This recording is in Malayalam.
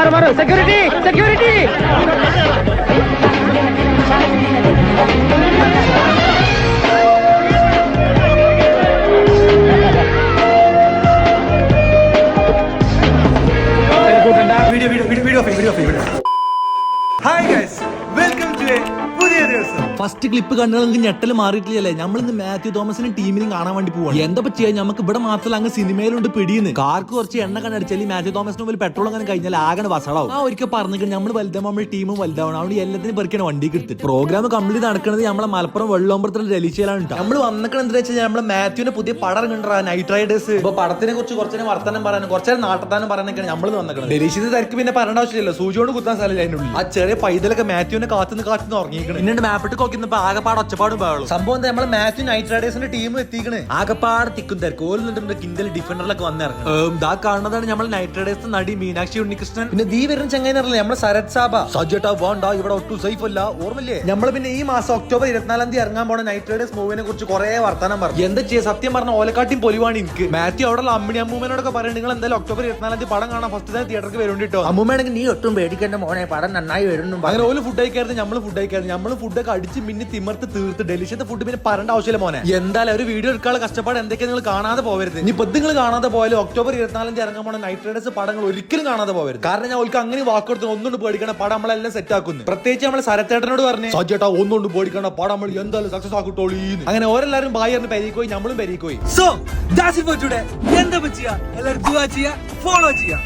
മാറ് മാറ് security security video video video video video video hi guys welcome to a പുതിയ ദിവസം ഫസ്റ്റ് ക്ലിപ്പ് കണ്ടു ഞെട്ടൽ മാറിയിട്ടില്ലല്ലേ? നമ്മളിന്ന് മാത്യു തോമസിനും ടീമിനും കാണാൻ വേണ്ടി പോവാണ്. എന്താ ചെയ്യാൻ നമുക്ക് ഇവിടെ മാത്രമല്ല അങ്ങ് സിനിമയിലുണ്ട് പിടിയുന്നു. കാർക്ക് കുറച്ച് എണ്ണ കണ്ടടിച്ചാൽ മാത്യു തോമസിന് മുമ്പിൽ പെട്രോൾ അങ്ങനെ കഴിഞ്ഞാൽ ആകെ വസളാവും ആ ഒരിക്കൽ പറഞ്ഞു നമ്മൾ വലുതാവുമ്പോൾ നമ്മൾ ടീമും വലുതാവണം. അവിടെ എല്ലാത്തിനും പെറുക്കണം വണ്ടിക്ക് എടുത്തിട്ട്. പ്രോഗ്രാം കംപ്ലീറ്റ് നടക്കുന്നത് നമ്മളെ മലപ്പുറം വെള്ളോമ്പറത്തിൽ ഡൽഹിയിലാണ് നമ്മൾ വന്നിക്കണം എന്താ വെച്ചാൽ നമ്മളെ മാത്യുവിന്റെ പുതിയ പടം കണ്ടാ നൈറ്റ് റൈഡേഴ്സ് ഇപ്പൊ പടത്തിനെ കുറിച്ച് കുറച്ചു വർത്തനം പറയാനും കുറച്ചു നാട്ടത്താനും പറയാനൊക്കെയാണ് നമ്മൾ വന്നിക്കണം ഡൽഹിയിൽ തിരക്ക് പിന്നെ പറയേണ്ട ആവശ്യമില്ലല്ലോ. സൂചിയോട് കുത്താൻ സ്ഥലമില്ല അതിനുള്ളിൽ. ആ ചെറിയ പൈതലൊക്കെ മാത്യുവിനെ കാത്തുനിന്ന് കാത്തുനിന്ന് ഉറങ്ങിയിരിക്കണം. എന്നിട്ട് മാപ്പിട്ട് നോക്കിയപ്പോ ആകെപ്പാട് ഒച്ചപ്പാടും ബഹളും സംഭവം എന്താ? നമ്മളെ മാത്യു നൈറ്റ് റൈഡേഴ്സിന്റെ ടീം എത്തിക്കണ്. ആകെപ്പാട് തിക്കും തിരക്ക്. ഓലുന്നുണ്ട് കിന്തൽ ഡിഫൻഡറിലൊക്കെ വന്നിറങ്ങും ഇതാ കാണുന്നതാണ് നമ്മൾ നൈറ്റ് റൈഡേഴ്സ് നടി മീനാക്ഷി ഉണ്ണികൃഷ്ണൻ. പിന്നെ ദീ വരുന്ന ചങ്ങായി അറിയില്ല നമ്മൾ സരത് സാബ. സജ്ജട്ടാ വേണ്ട ഇവിടെ ഒട്ടും സേഫ് അല്ല. ഓർമ്മല്ലേ നമ്മൾ പിന്നെ ഈ മാസം ഒക്ടോബർ ഇരുപത്തിനാലാം തീയതി ഇറങ്ങാൻ പോണ നൈറ്റ് റൈഡേഴ്സ് മൂവിനെ കുറിച്ച് കുറെ വർത്തമാനം പറഞ്ഞു. എന്താ ചെയ്യാ? സത്യം പറഞ്ഞ ഓലക്കാട്ടിയും പൊലിവാണ് എനിക്ക്. മാത്യു അവിടെ അമ്മിണി അമ്മൂമ്മനോടൊക്കെ പറയുന്നത് നിങ്ങൾ എന്തായാലും ഒക്ടോബർ ഇരുപത്തിനാലാം തീയതി പടം കാണാൻ ഫസ്റ്റ് തന്നെ തിയേറ്ററിൽ വരുന്നുണ്ടോ അമ്മൂമ്മയാണെങ്കിൽ നീ ഒട്ടും പേടിക്കേണ്ട മോനെ പടം നന്നായി വരുന്നു. അങ്ങനെ ഓൽ ഫുഡ് കഴിക്കായിരുന്നു നമ്മൾ ഫുഡ് കഴിക്കായിരുന്നു. നമ്മൾ ഫുഡൊക്കെ അടിച്ച് മിന്നി തിമർത്ത് തീർത്ത് ഡെലിഷ്യത്തെ ഫുഡ് പിന്നെ പറയേണ്ട ആവശ്യമില്ല മോനെ. എന്തായാലും ഒരു വീഡിയോ എടുക്കാനുള്ള കഷ്ടപ്പാട് എന്തൊക്കെ നിങ്ങൾ കാണാതെ പോകരുത് ഇനി ഇപ്പൊ നിങ്ങൾ കാണാതെ പോയാലും ഒക്ടോബർ ഇരുപത്തിനാലാം തീയതി ഇറങ്ങാൻ പോണ നൈറ്റ് റൈഡേഴ്സ് പടങ്ങൾ ഒരിക്കലും കാണാതെ പോകരുത് കാരണം ഞാൻ അവർക്ക് അങ്ങനെ വാക്കെടുത്ത് ഒന്നുകൊണ്ട് പേടിക്കണ പടം നമ്മളെല്ലാം സെറ്റ് ആക്കുന്നു. പ്രത്യേകിച്ച് നമ്മൾ സരത്തേട്ടനോട് പറഞ്ഞു. സജ്ജേട്ടാ ഒന്നുകൊണ്ട് പേടിക്കണ പടം നമ്മൾ എന്തായാലും സക്സസ് ആക്കിട്ടോളൂ അങ്ങനെ ഓരെല്ലാരും ബായി പറഞ്ഞ് പെരിക്കോയി നമ്മളും പെരിക്കോയി. So that's it for today എന്താ ചെയ്യാ? ചെയ്യാ ഫോളോ ചെയ്യാ.